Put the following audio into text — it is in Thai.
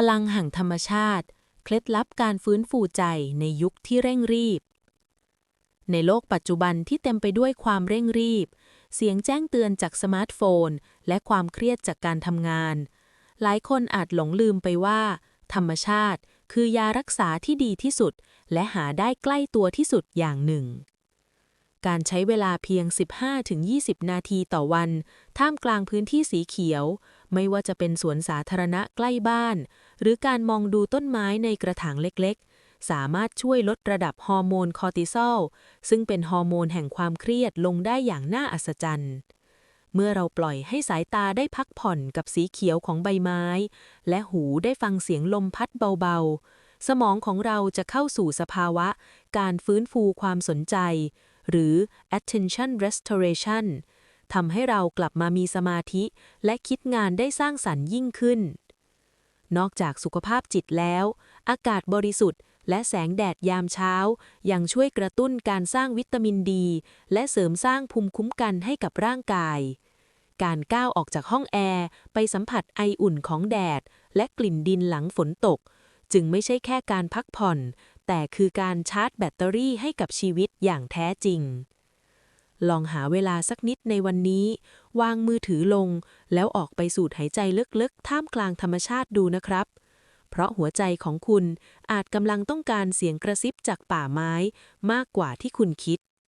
พลังแห่งธรรมชาติ เคล็ดลับการฟื้นฟูใจในยุคที่เร่งรีบ ในโลกปัจจุบันที่เต็มไปด้วยความเร่งรีบ เสียงแจ้งเตือนจากสมาร์ทโฟน และความเครียดจากการทำงาน หลายคนอาจหลงลืมไปว่า ธรรมชาติคือยารักษาที่ดีที่สุด และหาได้ใกล้ตัวที่สุดอย่างหนึ่ง การใช้เวลาเพียง 15-20 นาทีต่อวัน ท่ามกลางพื้นที่สีเขียว ไม่ว่าจะเป็นสวนสาธารณะใกล้บ้าน หรือการมองดูต้นไม้ในกระถางเล็กๆ สามารถช่วยลดระดับฮอร์โมนคอร์ติซอล ซึ่งเป็นฮอร์โมนแห่งความเครียดลงได้อย่างน่าอัศจรรย์ เมื่อเราปล่อยให้สายตาได้พักผ่อนกับสีเขียวของใบไม้ และหูได้ฟังเสียงลมพัดเบาๆ สมองของเราจะเข้าสู่สภาวะ การฟื้นฟูความสนใจ หรือ attention restoration ทำให้เรากลับมามีสมาธิ และคิดงานได้สร้างสรรค์ยิ่งขึ้น นอกจากสุขภาพจิตแล้ว อากาศบริสุทธิ์ และแสงแดดยามเช้า ยังช่วยกระตุ้นการสร้างวิตามินดี และเสริมสร้างภูมิคุ้มกันให้กับร่างกาย การก้าวออกจากห้องแอร์ ไปสัมผัสไออุ่นของแดด และกลิ่นดินหลังฝนตก จึงไม่ใช่แค่การพักผ่อน แต่คือการชาร์จแบตเตอรี่ให้กับชีวิตอย่างแท้จริง ลองหาเวลาสักนิดในวันนี้ วางมือถือลง แล้วออกไปสูดหายใจลึกๆ ท่ามกลางธรรมชาติดูนะครับ เพราะหัวใจของคุณอาจกำลังต้องการเสียงกระซิบจากป่าไม้มากกว่าที่คุณคิด